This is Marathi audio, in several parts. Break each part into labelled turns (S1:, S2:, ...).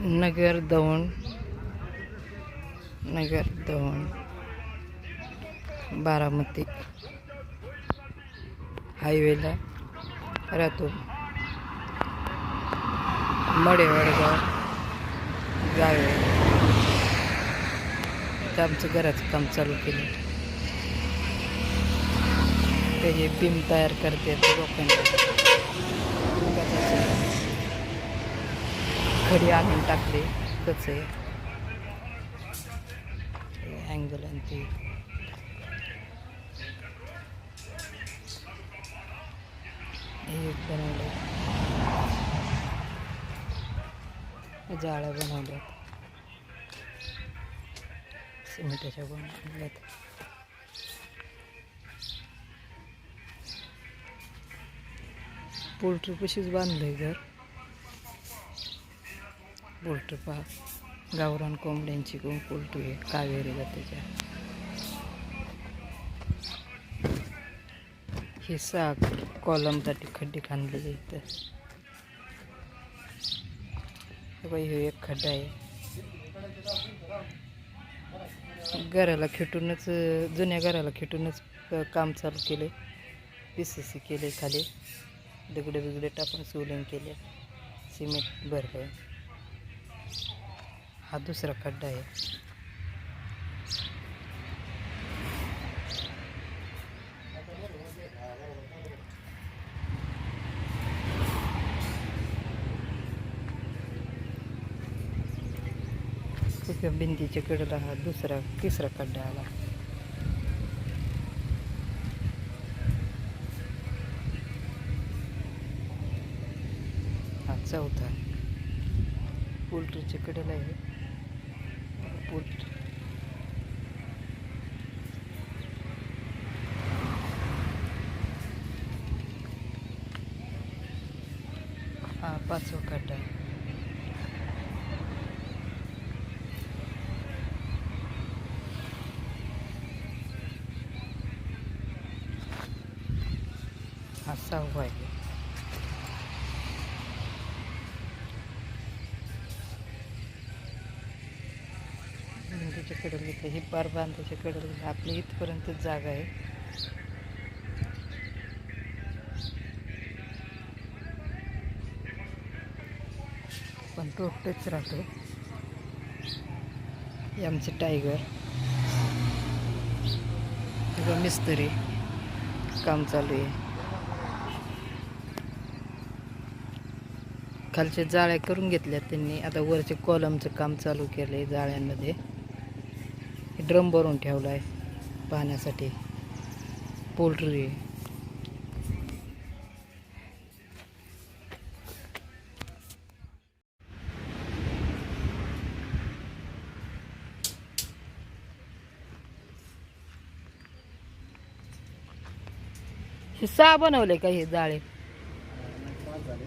S1: नगर दौंड नगर दौंड बारामती. हायवेला राहतो मडे जावे गावे इथं आमचं घराचं काम चालू केलं. ते हे बीम तयार करते लोकांना. खडी आणून टाकले कचे. अँगल आणि ते. बनवलं. जाळ्या बनवल्यात. सिमेंटाच्या बनवल्यात पोल्ट्री कशीच आहे घर. पोल्ट्री पहा गावरान कोंबड्यांची कोण पोल्ट्री आहे? कावेरी जातीच्या. हे साग कॉलमसाठी खड्डे खांदलेले इथं बाई हे एक खड्डा आहे. घराला खेटूनच जुन्या घराला खेटूनच काम चालू केले. पी सी सी केले खाली. दगडे बिगडे टाकून सोलिंग केले. सिमेंट भरलं. हा दुसरा खड्डा आहे. तिथं भिंतीच्या कडेला हा दुसरा तिसरा खड्डा आला. हा चौथा. पोल्ट्रीच्या कडेला आहे. पोल्ट्री. हा पाचवा खड्डा आहे हा सहावा आहे. भिंतीच्या कडेला हे ही पार बांधायच्या कडेला आपली इथपर्यंतच जागा आहे. पण तो एकटेच राहतो. हे आमचे टायगर किंवा मिस्त्री. काम चालू आहे. खालच्या जाळ्या करून घेतल्या त्यांनी. आता वरचे कॉलमचं काम चालू केलं आहे जाळ्यांमध्ये. ड्रम भरून ठेवला आहे पाहण्यासाठी पोल्ट्री हे सहा बनवले का हे जाळे?
S2: पाच झाले.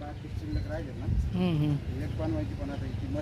S2: बाकी शिल्लक राहिले ना.
S1: हम्म, हम्म.
S2: एक बनवायची पण आता ती